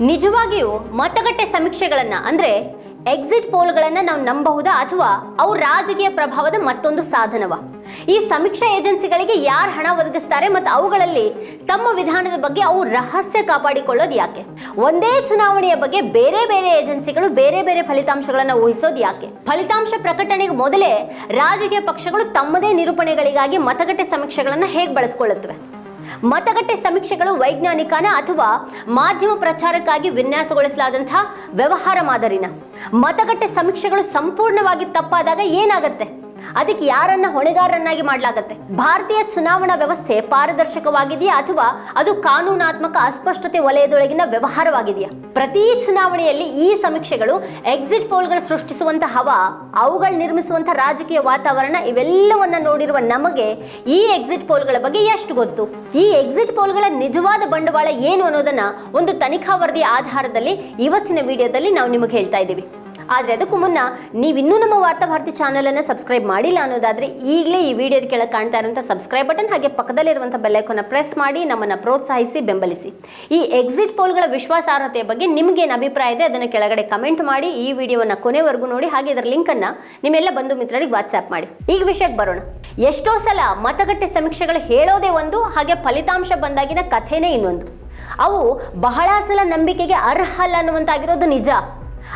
ನಿಜವಾಗಿಯೂ ಮತಗಟ್ಟೆ ಸಮೀಕ್ಷೆಗಳನ್ನ ಅಂದ್ರೆ ಎಕ್ಸಿಟ್ ಪೋಲ್ಗಳನ್ನ ನಾವು ನಂಬಬಹುದಾ ಅಥವಾ ಅವು ರಾಜಕೀಯ ಪ್ರಭಾವದ ಮತ್ತೊಂದು ಸಾಧನವ? ಈ ಸಮೀಕ್ಷಾ ಏಜೆನ್ಸಿಗಳಿಗೆ ಯಾರು ಹಣ ಒದಗಿಸ್ತಾರೆ ಮತ್ತು ಅವುಗಳಲ್ಲಿ ತಮ್ಮ ವಿಧಾನದ ಬಗ್ಗೆ ಅವು ರಹಸ್ಯ ಕಾಪಾಡಿಕೊಳ್ಳೋದು ಯಾಕೆ? ಒಂದೇ ಚುನಾವಣೆಯ ಬಗ್ಗೆ ಬೇರೆ ಬೇರೆ ಏಜೆನ್ಸಿಗಳು ಬೇರೆ ಬೇರೆ ಫಲಿತಾಂಶಗಳನ್ನು ಊಹಿಸೋದು ಯಾಕೆ? ಫಲಿತಾಂಶ ಪ್ರಕಟಣೆಗೆ ಮೊದಲೇ ರಾಜಕೀಯ ಪಕ್ಷಗಳು ತಮ್ಮದೇ ನಿರೂಪಣೆಗಳಿಗಾಗಿ ಮತಗಟ್ಟೆ ಸಮೀಕ್ಷೆಗಳನ್ನು ಹೇಗೆ ಬಳಸ್ಕೊಳ್ಳುತ್ತವೆ? ಮತಗಟ್ಟೆ ಸಮೀಕ್ಷೆಗಳು ವೈಜ್ಞಾನಿಕನ ಅಥವಾ ಮಾಧ್ಯಮ ಪ್ರಚಾರಕ್ಕಾಗಿ ವಿನ್ಯಾಸಗೊಳಿಸಲಾದಂತಹ ವ್ಯವಹಾರ ಮಾದರಿನ. ಮತಗಟ್ಟೆ ಸಮೀಕ್ಷೆಗಳು ಸಂಪೂರ್ಣವಾಗಿ ತಪ್ಪಾದಾಗ ಏನಾಗುತ್ತೆ? ಅದಕ್ಕೆ ಯಾರನ್ನ ಹೊಣೆಗಾರರನ್ನಾಗಿ ಮಾಡಲಾಗತ್ತೆ? ಭಾರತೀಯ ಚುನಾವಣಾ ವ್ಯವಸ್ಥೆ ಪಾರದರ್ಶಕವಾಗಿದೆಯಾ ಅಥವಾ ಅದು ಕಾನೂನಾತ್ಮಕ ಅಸ್ಪಷ್ಟತೆ ವಲಯದೊಳಗಿನ ವ್ಯವಹಾರವಾಗಿದೆಯಾ? ಪ್ರತಿ ಚುನಾವಣೆಯಲ್ಲಿ ಈ ಸಮೀಕ್ಷೆಗಳು ಎಕ್ಸಿಟ್ ಪೋಲ್ಗಳು ಸೃಷ್ಟಿಸುವಂತಹ ಹವ ಅವುಗಳು ನಿರ್ಮಿಸುವಂತಹ ರಾಜಕೀಯ ವಾತಾವರಣ ಇವೆಲ್ಲವನ್ನ ನೋಡಿರುವ ನಮಗೆ ಈ ಎಕ್ಸಿಟ್ ಪೋಲ್ಗಳ ಬಗ್ಗೆ ಎಷ್ಟು ಗೊತ್ತು? ಈ ಎಕ್ಸಿಟ್ ಪೋಲ್ಗಳ ನಿಜವಾದ ಬಂಡವಾಳ ಏನು ಅನ್ನೋದನ್ನ ಒಂದು ತನಿಖಾ ವರದಿಯ ಆಧಾರದಲ್ಲಿ ಇವತ್ತಿನ ವಿಡಿಯೋದಲ್ಲಿ ನಾವು ನಿಮಗೆ ಹೇಳ್ತಾ ಇದ್ದೀವಿ. ಆದರೆ ಅದಕ್ಕೂ ಮುನ್ನ ನೀವಿನ್ನೂ ನಮ್ಮ ವಾರ್ತಾ ಭಾರತಿ ಚಾನಲನ್ನು ಸಬ್ಸ್ಕ್ರೈಬ್ ಮಾಡಿಲ್ಲ ಅನ್ನೋದಾದರೆ ಈಗಲೇ ಈ ವಿಡಿಯೋದ ಕೆಳಗೆ ಕಾಣ್ತಾ ಇರುವಂಥ ಸಬ್ಸ್ಕ್ರೈಬ್ ಬಟನ್ ಹಾಗೆ ಪಕ್ಕದಲ್ಲಿರುವಂಥ ಬೆಲ್ಲೈಕನ್ನ ಪ್ರೆಸ್ ಮಾಡಿ ನಮ್ಮನ್ನು ಪ್ರೋತ್ಸಾಹಿಸಿ, ಬೆಂಬಲಿಸಿ. ಈ ಎಕ್ಸಿಟ್ ಪೋಲ್ಗಳ ವಿಶ್ವಾಸಾರ್ಹತೆಯ ಬಗ್ಗೆ ನಿಮಗೇನು ಅಭಿಪ್ರಾಯ ಇದೆ ಅದನ್ನು ಕೆಳಗಡೆ ಕಮೆಂಟ್ ಮಾಡಿ, ಈ ವಿಡಿಯೋವನ್ನು ಕೊನೆವರೆಗೂ ನೋಡಿ, ಹಾಗೆ ಇದರ ಲಿಂಕನ್ನು ನಿಮ್ಮೆಲ್ಲ ಬಂಧು ಮಿತ್ರರಿಗೆ ವಾಟ್ಸ್ಆ್ಯಪ್ ಮಾಡಿ. ಈಗ ವಿಷಯಕ್ಕೆ ಬರೋಣ. ಎಷ್ಟೋ ಸಲ ಮತಗಟ್ಟೆ ಸಮೀಕ್ಷೆಗಳು ಹೇಳೋದೇ ಒಂದು, ಹಾಗೆ ಫಲಿತಾಂಶ ಬಂದಾಗಿನ ಕಥೆನೇ ಇನ್ನೊಂದು. ಅವು ಬಹಳ ಸಲ ನಂಬಿಕೆಗೆ ಅರ್ಹಲ್ಲ ಅನ್ನುವಂತಾಗಿರೋದು ನಿಜ.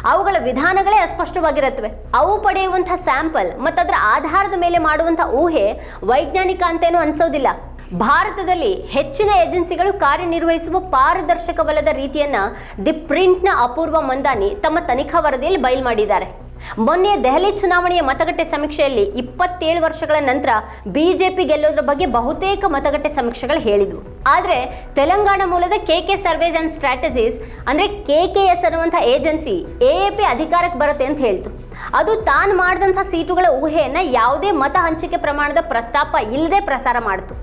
ಅವುಗಳ ವಿಧಾನಗಳೇ ಅಸ್ಪಷ್ಟವಾಗಿರುತ್ತವೆ. ಅವು ಪಡೆಯುವಂಥ ಸ್ಯಾಂಪಲ್ ಅದರ ಆಧಾರದ ಮೇಲೆ ಮಾಡುವಂಥ ಊಹೆ ವೈಜ್ಞಾನಿಕ ಅಂತೇನು ಅನ್ಸೋದಿಲ್ಲ. ಭಾರತದಲ್ಲಿ ಹೆಚ್ಚಿನ ಏಜೆನ್ಸಿಗಳು ಕಾರ್ಯನಿರ್ವಹಿಸುವ ಪಾರದರ್ಶಕವಲ್ಲದ ರೀತಿಯನ್ನ ದಿ ಪ್ರಿಂಟ್ನ ಅಪೂರ್ವ ಮಂದಾನಿ ತಮ್ಮ ತನಿಖಾ ವರದಿಯಲ್ಲಿ ಬಯಲು ಮಾಡಿದ್ದಾರೆ. ಮೊನ್ನೆ ದೆಹಲಿ ಚುನಾವಣೆಯ ಮತಗಟ್ಟೆ ಸಮೀಕ್ಷೆಯಲ್ಲಿ ಇಪ್ಪತ್ತೇಳು ವರ್ಷಗಳ ನಂತರ ಬಿಜೆಪಿ ಗೆಲ್ಲೋದ್ರ ಬಗ್ಗೆ ಬಹುತೇಕ ಮತಗಟ್ಟೆ ಸಮೀಕ್ಷೆಗಳು ಹೇಳಿದ್ವು. ಆದರೆ ತೆಲಂಗಾಣ ಮೂಲದ K K surveys and strategies, ಅಂದರೆ ಕೆ ಕೆ ಎಸ್ ಅನ್ನುವಂಥ ಏಜೆನ್ಸಿ, ಎ ಎ ಪಿ ಅಧಿಕಾರಕ್ಕೆ ಬರುತ್ತೆ ಅಂತ ಹೇಳ್ತು. ಅದು ತಾನು ಮಾಡಿದಂಥ ಸೀಟುಗಳ ಊಹೆಯನ್ನು ಯಾವುದೇ ಮತ ಹಂಚಿಕೆ ಪ್ರಮಾಣದ ಪ್ರಸ್ತಾಪ ಇಲ್ಲದೆ ಪ್ರಸಾರ ಮಾಡಿತು.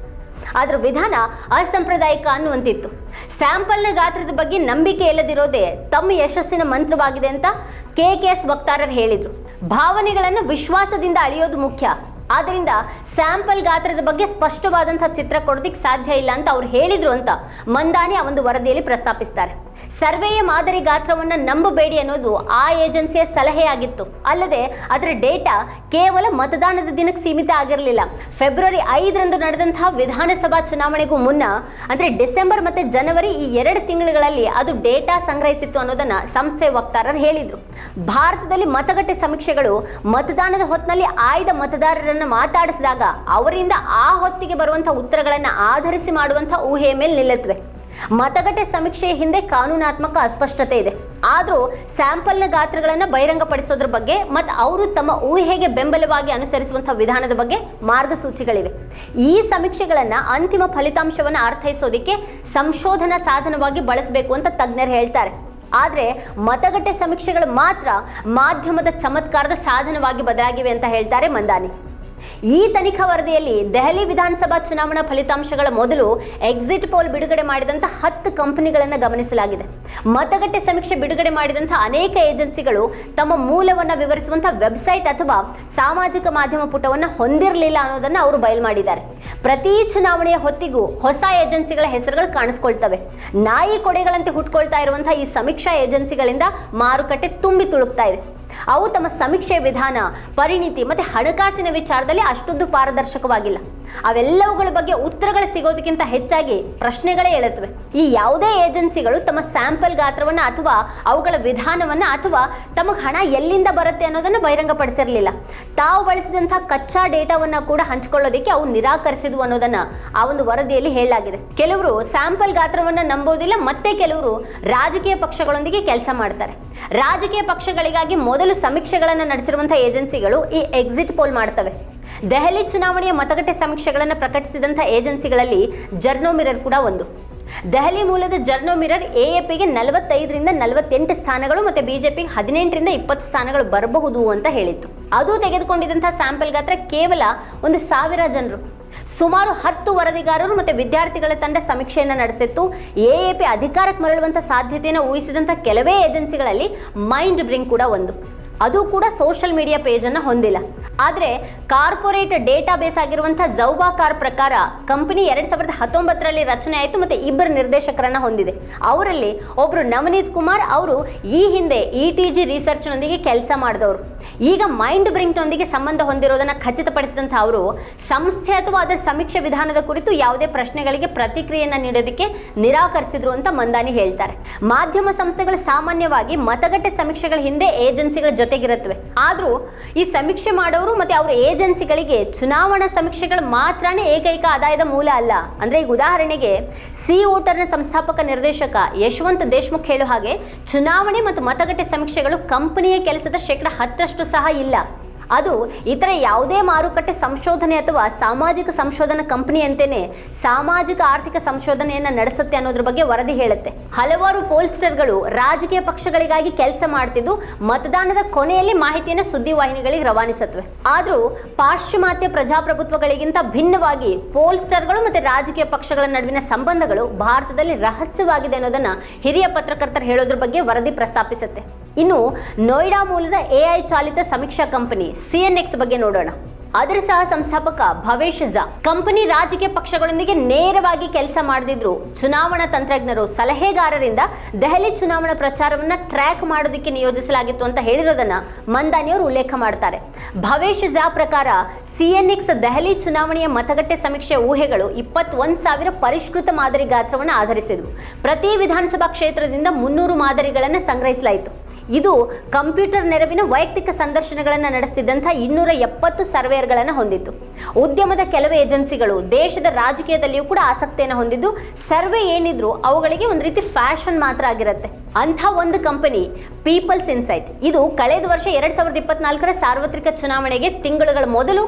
ಅದರ ವಿಧಾನ ಅಸಾಂಪ್ರದಾಯಿಕ ಅನ್ನುವಂತಿತ್ತು. ಸ್ಯಾಂಪಲ್ನ ಗಾತ್ರದ ಬಗ್ಗೆ ನಂಬಿಕೆ ಇಲ್ಲದಿರೋದೇ ತಮ್ಮ ಯಶಸ್ಸಿನ ಮಂತ್ರವಾಗಿದೆ ಅಂತ ಕೆ ಕೆ ಎಸ್ ವಕ್ತಾರರು ಹೇಳಿದರು. ಭಾವನೆಗಳನ್ನು ವಿಶ್ವಾಸದಿಂದ ಅಳಿಯೋದು ಮುಖ್ಯ. ಆದ್ದರಿಂದ ಸ್ಯಾಂಪಲ್ ಗಾತ್ರದ ಬಗ್ಗೆ ಸ್ಪಷ್ಟವಾದಂಥ ಚಿತ್ರ ಕೊಡೋದಕ್ಕೆ ಸಾಧ್ಯ ಇಲ್ಲ ಅಂತ ಅವ್ರು ಹೇಳಿದ್ರು ಅಂತ ಮಂದಾನಿ ಆ ಒಂದು ವರದಿಯಲ್ಲಿ ಪ್ರಸ್ತಾಪಿಸ್ತಾರೆ. ಸರ್ವೆಯ ಮಾದರಿ ಗಾತ್ರವನ್ನು ನಂಬಬೇಡಿ ಅನ್ನೋದು ಆ ಏಜೆನ್ಸಿಯ ಸಲಹೆಯಾಗಿತ್ತು. ಅಲ್ಲದೆ ಅದರ ಡೇಟಾ ಕೇವಲ ಮತದಾನದ ದಿನಕ್ಕೆ ಸೀಮಿತ ಆಗಿರಲಿಲ್ಲ. ಫೆಬ್ರವರಿ ಐದರಂದು ನಡೆದಂತಹ ವಿಧಾನಸಭಾ ಚುನಾವಣೆಗೂ ಮುನ್ನ, ಅಂದರೆ ಡಿಸೆಂಬರ್ ಮತ್ತು ಜನವರಿ ಈ ಎರಡು ತಿಂಗಳುಗಳಲ್ಲಿ ಅದು ಡೇಟಾ ಸಂಗ್ರಹಿಸಿತ್ತು ಅನ್ನೋದನ್ನ ಸಂಸ್ಥೆ ವಕ್ತಾರರು ಹೇಳಿದರು. ಭಾರತದಲ್ಲಿ ಮತಗಟ್ಟೆ ಸಮೀಕ್ಷೆಗಳು ಮತದಾನದ ಹೊತ್ತಿನಲ್ಲಿ ಆಯ್ದ ಮತದಾರರನ್ನು ಮಾತಾಡಿಸಿದಾಗ ಅವರಿಂದ ಆ ಹೊತ್ತಿಗೆ ಬರುವಂಥ ಉತ್ತರಗಳನ್ನು ಆಧರಿಸಿ ಮಾಡುವಂಥ ಊಹೆಯ ಮೇಲೆ ನಿಲ್ಲುತ್ತವೆ. ಮತಗಟ್ಟೆ ಸಮೀಕ್ಷೆಯ ಹಿಂದೆ ಕಾನೂನಾತ್ಮಕ ಅಸ್ಪಷ್ಟತೆ ಇದೆ. ಆದರೂ ಸ್ಯಾಂಪಲ್ನ ಗಾತ್ರಗಳನ್ನು ಬಹಿರಂಗಪಡಿಸೋದ್ರ ಬಗ್ಗೆ ಮತ್ತು ಅವರು ತಮ್ಮ ಊಹೆಗೆ ಬೆಂಬಲವಾಗಿ ಅನುಸರಿಸುವಂಥ ವಿಧಾನದ ಬಗ್ಗೆ ಮಾರ್ಗಸೂಚಿಗಳಿವೆ. ಈ ಸಮೀಕ್ಷೆಗಳನ್ನು ಅಂತಿಮ ಫಲಿತಾಂಶವನ್ನು ಅರ್ಥೈಸೋದಕ್ಕೆ ಸಂಶೋಧನಾ ಸಾಧನವಾಗಿ ಬಳಸಬೇಕು ಅಂತ ತಜ್ಞರು ಹೇಳ್ತಾರೆ. ಆದರೆ ಮತಗಟ್ಟೆ ಸಮೀಕ್ಷೆಗಳು ಮಾತ್ರ ಮಾಧ್ಯಮದ ಚಮತ್ಕಾರದ ಸಾಧನವಾಗಿ ಬದಲಾಗಿವೆ ಅಂತ ಹೇಳ್ತಾರೆ ಮಂದಾನಿ. ಈ ತನಿಖಾ ವರದಿಯಲ್ಲಿ ದೆಹಲಿ ವಿಧಾನಸಭಾ ಚುನಾವಣಾ ಫಲಿತಾಂಶಗಳ ಮೊದಲು ಎಕ್ಸಿಟ್ ಪೋಲ್ ಬಿಡುಗಡೆ ಮಾಡಿದಂಥ ಹತ್ತು ಕಂಪನಿಗಳನ್ನು ಗಮನಿಸಲಾಗಿದೆ. ಮತಗಟ್ಟೆ ಸಮೀಕ್ಷೆ ಬಿಡುಗಡೆ ಮಾಡಿದಂಥ ಅನೇಕ ಏಜೆನ್ಸಿಗಳು ತಮ್ಮ ಮೂಲವನ್ನು ವಿವರಿಸುವಂಥ ವೆಬ್ಸೈಟ್ ಅಥವಾ ಸಾಮಾಜಿಕ ಮಾಧ್ಯಮ ಪುಟವನ್ನು ಹೊಂದಿರಲಿಲ್ಲ ಅನ್ನೋದನ್ನು ಅವರು ಬಯಲು ಮಾಡಿದ್ದಾರೆ. ಪ್ರತಿ ಚುನಾವಣೆಯ ಹೊತ್ತಿಗೂ ಹೊಸ ಏಜೆನ್ಸಿಗಳ ಹೆಸರುಗಳು ಕಾಣಿಸ್ಕೊಳ್ತವೆ. ನಾಯಿ ಕೊಡೆಗಳಂತೆ ಹುಟ್ಕೊಳ್ತಾ ಇರುವಂತಹ ಈ ಸಮೀಕ್ಷಾ ಏಜೆನ್ಸಿಗಳಿಂದ ಮಾರುಕಟ್ಟೆ ತುಂಬಿ ತುಳುಕ್ತಾ ಇದೆ. ಅವು ತಮ್ಮ ಸಮೀಕ್ಷೆ ವಿಧಾನ ಪರಿಣಿತಿ ಮತ್ತು ಹಣಕಾಸಿನ ವಿಚಾರದಲ್ಲಿ ಅಷ್ಟೊಂದು ಪಾರದರ್ಶಕವಾಗಿಲ್ಲ. ಅವೆಲ್ಲವುಗಳ ಬಗ್ಗೆ ಉತ್ತರಗಳು ಸಿಗೋದಕ್ಕಿಂತ ಹೆಚ್ಚಾಗಿ ಪ್ರಶ್ನೆಗಳೇ ಹೇಳುತ್ತವೆ ಈ ಯಾವುದೇ ಏಜೆನ್ಸಿಗಳು ತಮ್ಮ ಸ್ಯಾಂಪಲ್ ಗಾತ್ರವನ್ನು ಅಥವಾ ಅವುಗಳ ವಿಧಾನವನ್ನು ಅಥವಾ ತಮಗೆ ಹಣ ಎಲ್ಲಿಂದ ಬರುತ್ತೆ ಅನ್ನೋದನ್ನು ಬಹಿರಂಗಪಡಿಸಿರಲಿಲ್ಲ. ತಾವು ಬಳಸಿದಂಥ ಕಚ್ಚಾ ಡೇಟಾವನ್ನು ಕೂಡ ಹಂಚಿಕೊಳ್ಳೋದಕ್ಕೆ ಅವು ನಿರಾಕರಿಸಿದ್ವು ಅನ್ನೋದನ್ನು ಆ ಒಂದು ವರದಿಯಲ್ಲಿ ಹೇಳಲಾಗಿದೆ. ಕೆಲವರು ಸ್ಯಾಂಪಲ್ ಗಾತ್ರವನ್ನು ನಂಬೋದಿಲ್ಲ, ಮತ್ತೆ ಕೆಲವರು ರಾಜಕೀಯ ಪಕ್ಷಗಳೊಂದಿಗೆ ಕೆಲಸ ಮಾಡ್ತಾರೆ. ರಾಜಕೀಯ ಪಕ್ಷಗಳಿಗಾಗಿ ಮೊದಲು ಸಮೀಕ್ಷೆಗಳನ್ನು ನಡೆಸಿರುವಂತಹ ಏಜೆನ್ಸಿಗಳು ಈ ಎಕ್ಸಿಟ್ ಪೋಲ್ ಮಾಡ್ತವೆ. ದೆಹಲಿ ಚುನಾವಣೆಯ ಮತಗಟ್ಟೆ ಸಮೀಕ್ಷೆಗಳನ್ನು ಪ್ರಕಟಿಸಿದಂಥ ಏಜೆನ್ಸಿಗಳಲ್ಲಿ ಜರ್ನೋ ಮಿರರ್ ಕೂಡ ಒಂದು. ದೆಹಲಿ ಮೂಲದ ಜರ್ನೋ ಮಿರರ್ ಎಎಪಿಗೆ ನಲವತ್ತೈದರಿಂದ ನಲವತ್ತೆಂಟು ಸ್ಥಾನಗಳು ಮತ್ತು ಬಿಜೆಪಿಗೆ ಹದಿನೆಂಟರಿಂದ ಇಪ್ಪತ್ತು ಸ್ಥಾನಗಳು ಬರಬಹುದು ಅಂತ ಹೇಳಿತ್ತು. ಅದು ತೆಗೆದುಕೊಂಡಿದ್ದಂಥ ಸ್ಯಾಂಪಲ್ ಗಾತ್ರ ಕೇವಲ ಒಂದು ಸಾವಿರ ಜನರು. ಸುಮಾರು ಹತ್ತು ವರದಿಗಾರರು ಮತ್ತು ವಿದ್ಯಾರ್ಥಿಗಳ ತಂಡ ಸಮೀಕ್ಷೆಯನ್ನು ನಡೆಸಿತ್ತು. ಎಎಪಿ ಅಧಿಕಾರಕ್ಕೆ ಮರಳುವಂಥ ಸಾಧ್ಯತೆಯನ್ನು ಊಹಿಸಿದಂಥ ಕೆಲವೇ ಏಜೆನ್ಸಿಗಳಲ್ಲಿ ಮೈಂಡ್ ಬ್ರಿಂಗ್ ಕೂಡ ಒಂದು. ಅದು ಕೂಡ ಸೋಷಿಯಲ್ ಮೀಡಿಯಾ ಪೇಜನ್ನು ಹೊಂದಿಲ್ಲ. ಆದರೆ ಕಾರ್ಪೊರೇಟ್ ಡೇಟಾ ಬೇಸ್ ಆಗಿರುವಂತಹ ಜೌಬಾಕಾರ್ ಪ್ರಕಾರ ಕಂಪನಿ ಎರಡು ಸಾವಿರದ ಹತ್ತೊಂಬತ್ತರಲ್ಲಿ ರಚನೆ ಆಯಿತು ಮತ್ತೆ ಇಬ್ಬರು ನಿರ್ದೇಶಕರನ್ನ ಹೊಂದಿದೆ. ಅವರಲ್ಲಿ ಒಬ್ಬರು ನವನೀತ್ ಕುಮಾರ್, ಅವರು ಈ ಹಿಂದೆ ಇ ಟಿ ಜಿ ರಿಸರ್ಚ್ನೊಂದಿಗೆ ಕೆಲಸ ಮಾಡಿದವರು. ಈಗ ಮೈಂಡ್ ಬ್ರಿಂಕ್ನೊಂದಿಗೆ ಸಂಬಂಧ ಹೊಂದಿರೋದನ್ನು ಖಚಿತಪಡಿಸಿದಂಥ ಅವರು ಸಂಸ್ಥೆ ಅಥವಾ ಅದರ ಸಮೀಕ್ಷೆ ವಿಧಾನದ ಕುರಿತು ಯಾವುದೇ ಪ್ರಶ್ನೆಗಳಿಗೆ ಪ್ರತಿಕ್ರಿಯೆಯನ್ನು ನೀಡೋದಕ್ಕೆ ನಿರಾಕರಿಸಿದ್ರು ಅಂತ ಮಂದಾನಿ ಹೇಳ್ತಾರೆ. ಮಾಧ್ಯಮ ಸಂಸ್ಥೆಗಳು ಸಾಮಾನ್ಯವಾಗಿ ಮತಗಟ್ಟೆ ಸಮೀಕ್ಷೆಗಳ ಹಿಂದೆ ಏಜೆನ್ಸಿಗಳ ಜೊತೆಗಿರುತ್ತವೆ. ಆದರೂ ಈ ಸಮೀಕ್ಷೆ ಮಾಡೋರು ಮತ್ತೆ ಅವರ ಏಜೆನ್ಸಿಗಳಿಗೆ ಚುನಾವಣಾ ಸಮೀಕ್ಷೆಗಳು ಮಾತ್ರನೇ ಏಕೈಕ ಆದಾಯದ ಮೂಲ ಅಲ್ಲ. ಅಂದ್ರೆ ಈಗ ಉದಾಹರಣೆಗೆ ಸಿ ಓಟರ್ನ ಸಂಸ್ಥಾಪಕ ನಿರ್ದೇಶಕ ಯಶವಂತ್ ದೇಶ್ಮುಖ್ ಹೇಳೋ ಹಾಗೆ, ಚುನಾವಣೆ ಮತ್ತು ಮತಗಟ್ಟೆ ಸಮೀಕ್ಷೆಗಳು ಕಂಪನಿಯ ಕೆಲಸದ ಶೇಕಡ ಹತ್ತರಷ್ಟು ಸಹ ಇಲ್ಲ. ಅದು ಇತರ ಯಾವುದೇ ಮಾರುಕಟ್ಟೆ ಸಂಶೋಧನೆ ಅಥವಾ ಸಾಮಾಜಿಕ ಸಂಶೋಧನಾ ಕಂಪನಿಯಂತೆಯೇ ಸಾಮಾಜಿಕ ಆರ್ಥಿಕ ಸಂಶೋಧನೆಯನ್ನ ನಡೆಸುತ್ತೆ ಅನ್ನೋದ್ರ ಬಗ್ಗೆ ವರದಿ ಹೇಳುತ್ತೆ. ಹಲವಾರು ಪೋಲ್ಸ್ಟರ್ಗಳು ರಾಜಕೀಯ ಪಕ್ಷಗಳಿಗಾಗಿ ಕೆಲಸ ಮಾಡ್ತಿದ್ದು ಮತದಾನದ ಕೊನೆಯಲ್ಲಿ ಮಾಹಿತಿಯನ್ನು ಸುದ್ದಿವಾಹಿನಿಗಳಿಗೆ ರವಾನಿಸುತ್ತವೆ. ಆದರೂ ಪಾಶ್ಚಿಮಾತ್ಯ ಪ್ರಜಾಪ್ರಭುತ್ವಗಳಿಗಿಂತ ಭಿನ್ನವಾಗಿ ಪೋಲ್ಸ್ಟರ್ಗಳು ಮತ್ತು ರಾಜಕೀಯ ಪಕ್ಷಗಳ ನಡುವಿನ ಸಂಬಂಧಗಳು ಭಾರತದಲ್ಲಿ ರಹಸ್ಯವಾಗಿದೆ ಅನ್ನೋದನ್ನ ಹಿರಿಯ ಪತ್ರಕರ್ತರು ಹೇಳೋದ್ರ ಬಗ್ಗೆ ವರದಿ ಪ್ರಸ್ತಾಪಿಸುತ್ತೆ. ಇನ್ನು ನೋಯ್ಡಾ ಮೂಲದ ಎಐ ಚಾಲಿತ ಸಮೀಕ್ಷಾ ಕಂಪನಿ ಸಿಎನ್ಎಕ್ಸ್ ಬಗ್ಗೆ ನೋಡೋಣ. ಅದರ ಸಹ ಸಂಸ್ಥಾಪಕ ಭವೇಶ್ ಝಾ ಕಂಪನಿ ರಾಜಕೀಯ ಪಕ್ಷಗಳೊಂದಿಗೆ ನೇರವಾಗಿ ಕೆಲಸ ಮಾಡದಿದ್ರು ಚುನಾವಣಾ ತಂತ್ರಜ್ಞರು ಸಲಹೆಗಾರರಿಂದ ದೆಹಲಿ ಚುನಾವಣಾ ಪ್ರಚಾರವನ್ನ ಟ್ರ್ಯಾಕ್ ಮಾಡೋದಕ್ಕೆ ನಿಯೋಜಿಸಲಾಗಿತ್ತು ಅಂತ ಹೇಳಿರೋದನ್ನ ಮಂದಾನಿಯವರು ಉಲ್ಲೇಖ ಮಾಡ್ತಾರೆ. ಭವೇಶ್ ಝಾ ಪ್ರಕಾರ ಸಿಎನ್ಎಕ್ಸ್ ದೆಹಲಿ ಚುನಾವಣೆಯ ಮತಗಟ್ಟೆ ಸಮೀಕ್ಷೆ ಊಹೆಗಳು ಇಪ್ಪತ್ತೊಂದು ಸಾವಿರ ಪರಿಷ್ಕೃತ ಮಾದರಿ ಗಾತ್ರವನ್ನು ಆಧರಿಸಿದ್ವು. ಪ್ರತಿ ವಿಧಾನಸಭಾ ಕ್ಷೇತ್ರದಿಂದ ಮುನ್ನೂರು ಮಾದರಿಗಳನ್ನು ಸಂಗ್ರಹಿಸಲಾಯಿತು. ಇದು ಕಂಪ್ಯೂಟರ್ ನೆರವಿನ ವೈಯಕ್ತಿಕ ಸಂದರ್ಶನಗಳನ್ನು ನಡೆಸ್ತಿದ್ದಂಥ ಇನ್ನೂರ ಎಪ್ಪತ್ತು ಸರ್ವೇಯರ್ಗಳನ್ನು ಹೊಂದಿತ್ತು. ಉದ್ಯಮದ ಕೆಲವು ಏಜೆನ್ಸಿಗಳು ದೇಶದ ರಾಜಕೀಯದಲ್ಲಿಯೂ ಕೂಡ ಆಸಕ್ತಿಯನ್ನು ಹೊಂದಿದ್ದು, ಸರ್ವೆ ಏನಿದ್ರು ಅವುಗಳಿಗೆ ಒಂದು ರೀತಿ ಫ್ಯಾಷನ್ ಮಾತ್ರ ಆಗಿರುತ್ತೆ. ಅಂಥ ಒಂದು ಕಂಪನಿ ಪೀಪಲ್ಸ್ ಇನ್ಸೈಟ್. ಇದು ಕಳೆದ ವರ್ಷ ಎರಡ್ ಸಾವಿರದ ಇಪ್ಪತ್ನಾಲ್ಕರ ಸಾರ್ವತ್ರಿಕ ಚುನಾವಣೆಗೆ ತಿಂಗಳುಗಳ ಮೊದಲು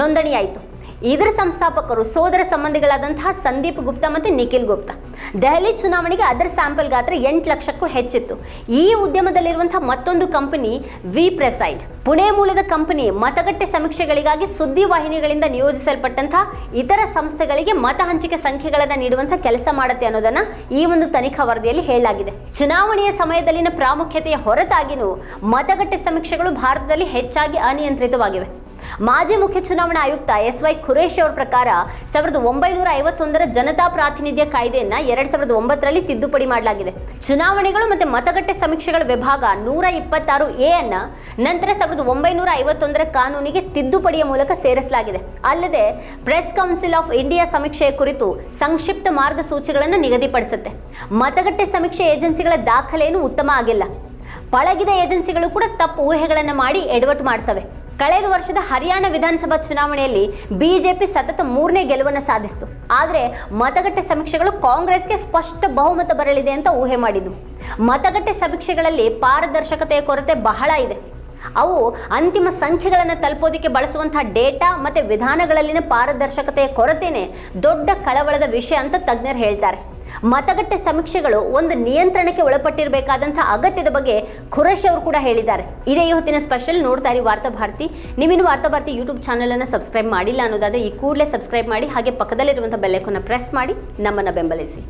ನೋಂದಣಿಯಾಯಿತು. ಇದರ ಸಂಸ್ಥಾಪಕರು, ಸೋದರ ಸಂಬಂಧಿಗಳಾದಂತಹ ಸಂದೀಪ್ ಗುಪ್ತಾ ಮತ್ತು ನಿಖಿಲ್ ಗುಪ್ತಾ. ದೆಹಲಿ ಚುನಾವಣೆಗೆ ಅದರ ಸ್ಯಾಂಪಲ್ ಗಾತ್ರ ಎಂಟು ಲಕ್ಷಕ್ಕೂ ಹೆಚ್ಚಿತ್ತು. ಈ ಉದ್ಯಮದಲ್ಲಿರುವಂತಹ ಮತ್ತೊಂದು ಕಂಪನಿ, ವಿ ಪ್ರೆಸೈಡ್. ಪುಣೆ ಮೂಲದ ಕಂಪನಿ, ಮತಗಟ್ಟೆ ಸಮೀಕ್ಷೆಗಳಿಗಾಗಿ ಸುದ್ದಿ ವಾಹಿನಿಗಳಿಂದ ನಿಯೋಜಿಸಲ್ಪಟ್ಟಂತಹ ಇತರ ಸಂಸ್ಥೆಗಳಿಗೆ ಮತ ಹಂಚಿಕೆ ಸಂಖ್ಯೆಗಳನ್ನು ನೀಡುವಂತಹ ಕೆಲಸ ಮಾಡುತ್ತೆ ಅನ್ನೋದನ್ನ ಈ ಒಂದು ತನಿಖಾ ವರದಿಯಲ್ಲಿ ಹೇಳಲಾಗಿದೆ. ಚುನಾವಣೆಯ ಸಮಯದಲ್ಲಿನ ಪ್ರಾಮುಖ್ಯತೆಯ ಹೊರತಾಗಿನೂ ಮತಗಟ್ಟೆ ಸಮೀಕ್ಷೆಗಳು ಭಾರತದಲ್ಲಿ ಹೆಚ್ಚಾಗಿ ಅನಿಯಂತ್ರಿತವಾಗಿವೆ. ಮಾಜಿ ಮುಖ್ಯ ಚುನಾವಣಾ ಆಯುಕ್ತ ಎಸ್ ವೈ ಖುರೇಶ್ ಅವರ ಪ್ರಕಾರ ಸಾವಿರದ ಒಂಬೈನೂರ ಐವತ್ತೊಂದರ ಜನತಾ ಪ್ರಾತಿನಿಧ್ಯ ಕಾಯ್ದೆಯನ್ನ ಎರಡ್ ಸಾವಿರದ ಒಂಬತ್ತರಲ್ಲಿ ತಿದ್ದುಪಡಿ ಮಾಡಲಾಗಿದೆ. ಚುನಾವಣೆಗಳು ಮತ್ತೆ ಮತಗಟ್ಟೆ ಸಮೀಕ್ಷೆಗಳ ವಿಭಾಗ ನೂರ ಇಪ್ಪತ್ತಾರು ಎ ಅನ್ನ ನಂತರ ಸಾವಿರದ ಒಂಬೈನೂರ ಐವತ್ತೊಂದರ ಕಾನೂನಿಗೆ ತಿದ್ದುಪಡಿಯ ಮೂಲಕ ಸೇರಿಸಲಾಗಿದೆ. ಅಲ್ಲದೆ, ಪ್ರೆಸ್ ಕೌನ್ಸಿಲ್ ಆಫ್ ಇಂಡಿಯಾ ಸಮೀಕ್ಷೆಯ ಕುರಿತು ಸಂಕ್ಷಿಪ್ತ ಮಾರ್ಗಸೂಚಿಗಳನ್ನು ನಿಗದಿಪಡಿಸುತ್ತೆ. ಮತಗಟ್ಟೆ ಸಮೀಕ್ಷೆ ಏಜೆನ್ಸಿಗಳ ದಾಖಲೆಯನ್ನು ಉತ್ತಮ ಆಗಿಲ್ಲ. ಪಳಗಿದ ಏಜೆನ್ಸಿಗಳು ಕೂಡ ತಪ್ಪು ಊಹೆಗಳನ್ನು ಮಾಡಿ ಎಡವಟ್ಟು ಮಾಡ್ತವೆ. ಕಳೆದ ವರ್ಷದ ಹರಿಯಾಣ ವಿಧಾನಸಭಾ ಚುನಾವಣೆಯಲ್ಲಿ ಬಿಜೆಪಿ ಸತತ ಮೂರನೇ ಗೆಲುವನ್ನು ಸಾಧಿಸಿತು. ಆದರೆ ಮತಗಟ್ಟೆ ಸಮೀಕ್ಷೆಗಳು ಕಾಂಗ್ರೆಸ್ಗೆ ಸ್ಪಷ್ಟ ಬಹುಮತ ಬರಲಿದೆ ಅಂತ ಊಹೆ ಮಾಡಿದ್ದು. ಮತಗಟ್ಟೆ ಸಮೀಕ್ಷೆಗಳಲ್ಲಿ ಪಾರದರ್ಶಕತೆಯ ಕೊರತೆ ಬಹಳ ಇದೆ. ಅವು ಅಂತಿಮ ಸಂಖ್ಯೆಗಳನ್ನು ತಲುಪೋದಕ್ಕೆ ಬಳಸುವಂತಹ ಡೇಟಾ ಮತ್ತು ವಿಧಾನಗಳಲ್ಲಿನ ಪಾರದರ್ಶಕತೆಯ ಕೊರತೆನೇ ದೊಡ್ಡ ಕಳವಳದ ವಿಷಯ ಅಂತ ತಜ್ಞರು ಹೇಳ್ತಾರೆ. ಮತಗಟ್ಟೆ ಸಮೀಕ್ಷೆಗಳು ಒಂದು ನಿಯಂತ್ರಣಕ್ಕೆ ಒಳಪಟ್ಟಿರಬೇಕಾದಂತಹ ಅಗತ್ಯದ ಬಗ್ಗೆ ಖುರೇಶ್ ಅವರು ಕೂಡ ಹೇಳಿದ್ದಾರೆ. ಇದೇ ಇವತ್ತಿನ ಸ್ಪೆಷಲ್ ನೋಡ್ತಾ ಇರಿ ವಾರ್ತಾ ಭಾರತಿ. ನೀವಿನ ವಾರ್ತಾ ಭಾರತಿ ಯೂಟ್ಯೂಬ್ ಚಾನಲ್ ಅನ್ನು ಸಬ್ಸ್ಕ್ರೈಬ್ ಮಾಡಿಲ್ಲ ಅನ್ನೋದಾದ್ರೆ ಈ ಕೂಡಲೇ ಸಬ್ಸ್ಕ್ರೈಬ್ ಮಾಡಿ ಹಾಗೆ ಪಕ್ಕದಲ್ಲಿರುವಂತಹ ಬೆಲ್ಲೈಕನ್ನ ಪ್ರೆಸ್ ಮಾಡಿ ನಮ್ಮನ್ನ ಬೆಂಬಲಿಸಿ.